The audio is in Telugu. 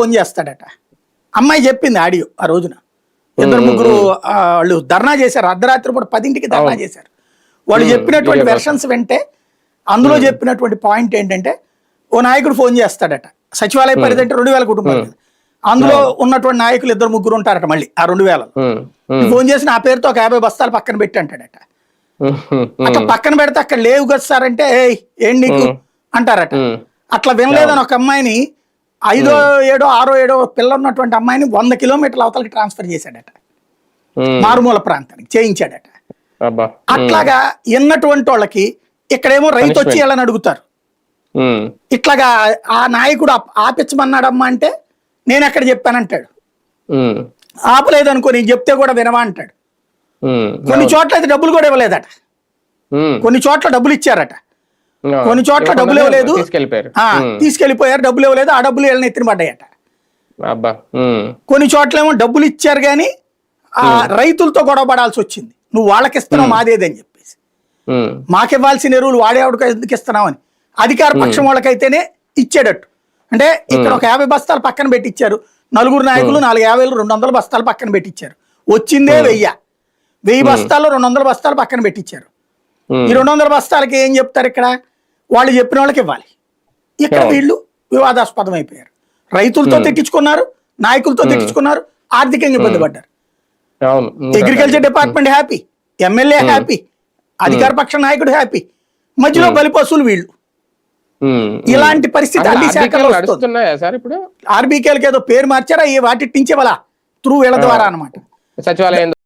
ఫోన్ చేస్తాడట. అమ్మాయి చెప్పింది ఆడియో ఆ రోజున. ఇద్దరు ముగ్గురు వాళ్ళు ధర్నా చేశారు. అర్ధరాత్రి పూట పదింటికి ధర్నా. చేశారు. వాళ్ళు చెప్పినటువంటి వెర్షన్స్ వింటే అందులో చెప్పినటువంటి పాయింట్ ఏంటంటే ఓ నాయకుడు ఫోన్ చేస్తాడట. సచివాలయ పరిధి అంటే రెండు వేల కుటుంబాలు. అందులో ఉన్నటువంటి నాయకులు ఇద్దరు ముగ్గురు ఉంటారట మళ్ళీ ఆ రెండు వేలలో. ఉమ్, ఫోన్ చేసి నా పేరుతో ఒక యాభై బస్తాలు పక్కన పెట్టి అంటాడట. అట్లా పక్కన పెడితే అక్కడ లేవు కదా సార్ అంటే "ఏయ్, ఏం నీకు. అంటారట. అట్లా వినలేదని ఒక అమ్మాయిని ఐదో ఏడో ఆరో ఏడో పిల్ల ఉన్నటువంటి అమ్మాయిని వంద కిలోమీటర్ల అవతలకి ట్రాన్స్ఫర్ చేశాడట. మారుమూల ప్రాంతానికి చేయించాడట. అట్లాగా విన్నటువంటి వాళ్ళకి ఇక్కడేమో రైతు వచ్చి. వీళ్ళని అడుగుతారు. ఇట్లాగా ఆ నాయకుడు ఆప్- ఆపించమన్నాడమ్మా అంటే నేను ఎక్కడ చెప్పానంటాడు. ఆపలేదు అనుకో నేను చెప్తే కూడా వినవా అంటాడు. కొన్ని చోట్ల అయితే డబ్బులు కూడా ఇవ్వలేదట. కొన్ని చోట్ల డబ్బులు ఇచ్చారట. కొన్ని చోట్ల డబ్బులు ఇవ్వలేదు. తీసుకెళ్ళిపోయారు డబ్బులు ఇవ్వలేదు ఆ డబ్బులు వీళ్ళని ఎత్తిన పడ్డాయట. కొన్ని చోట్లేమో డబ్బులు ఇచ్చారు కానీ ఆ రైతులతో గొడవ పడాల్సి వచ్చింది. నువ్వు వాళ్ళకి ఇస్తున్నావు మాదేదని చెప్పేసి. మాకివ్వాల్సిన ఎరువులు వాడేవాడికి ఎందుకు ఇస్తున్నావు అని. అధికార పక్షం వాళ్ళకైతేనే ఇచ్చేటట్టు. అంటే ఇక్కడ ఒక యాభై బస్తాలు పక్కన పెట్టించారు నలుగురు నాయకులు నాలుగు యాభైలు రెండు వందల బస్తాలు పక్కన పెట్టించారు వచ్చిందే వెయ్యి. వెయ్యి బస్తాలు రెండు వందల బస్తాలు పక్కన పెట్టించారు ఈ రెండు వందల బస్తాలకి ఏం చెప్తారు ఇక్కడ? వాళ్ళు చెప్పిన వాళ్ళకి ఇవ్వాలి. ఇక్కడ. వీళ్ళు వివాదాస్పదం అయిపోయారు. రైతులతో తెట్టించుకున్నారు నాయకులతో తెట్టించుకున్నారు ఆర్థికంగా ఇబ్బంది పడ్డారు. Agriculture department happy MLA happy అధికార పక్ష నాయకుడు హ్యాపీ మధ్యలో బలిపశువులు వీళ్ళు. ఇలాంటి పరిస్థితి అన్ని ఇప్పుడు? ఆర్బీకేలకి ఏదో పేరు మార్చారా? ఈ వాటి నుంచి వాళ్ళ త్రూ వీళ్ళ ద్వారా అన్నమాట. సచివాలయం